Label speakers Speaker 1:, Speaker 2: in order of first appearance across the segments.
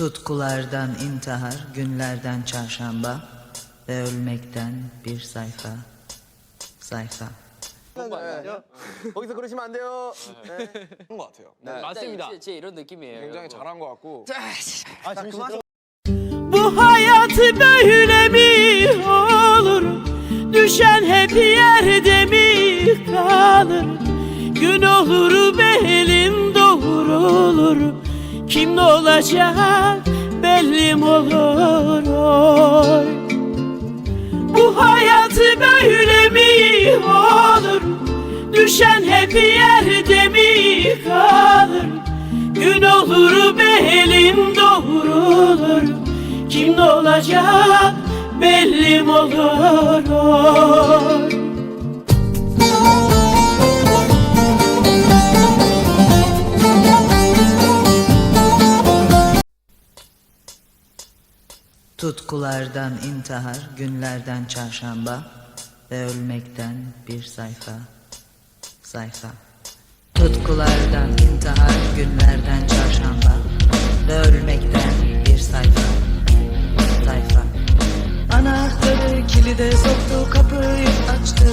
Speaker 1: Tutkulardan intihar, günlerden çarşamba ve ölmekten bir sayfa, sayfa.
Speaker 2: 거기서 그러시면 안 돼요. 네.
Speaker 3: 한것 같아요.
Speaker 4: 맞습니다. 제, 제 이런 느낌이에요.
Speaker 3: 굉장히 잘한 것 같고
Speaker 2: 아, 그만.
Speaker 5: Bu hayat böyle mi olur? Düşen hep yerde mi kalır? Gün olur belin doğrulur. Kim ne olacak belli mi olur? Oy. Bu hayat böyle mi olur? Düşen hep yerde mi kalır? Gün olur belin doğrulur. Kim ne olacak belli mi olur? Oy.
Speaker 1: Tutkulardan intihar, günlerden çarşamba ve ölmekten bir sayfa, sayfa. Tutkulardan intihar, günlerden çarşamba ve ölmekten bir sayfa, sayfa. Anahtarı kilide soktu, kapıyı açtı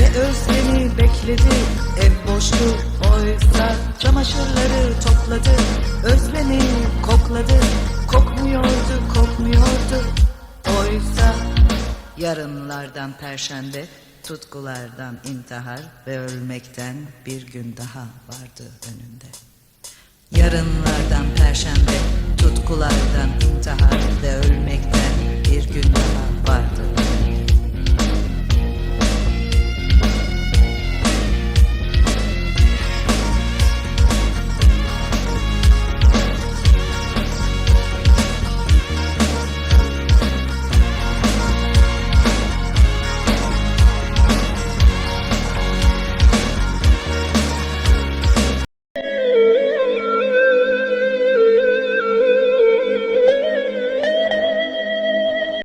Speaker 1: ve özlemi bekledi. Ev boştu, oysa çamaşırları topladı. Özlemi kokladı, yarınlardan perşembe, tutkulardan intihar ve ölmekten bir gün daha vardı önünde. Yarınlardan perşembe, tutkulardan intihar ve ölmekten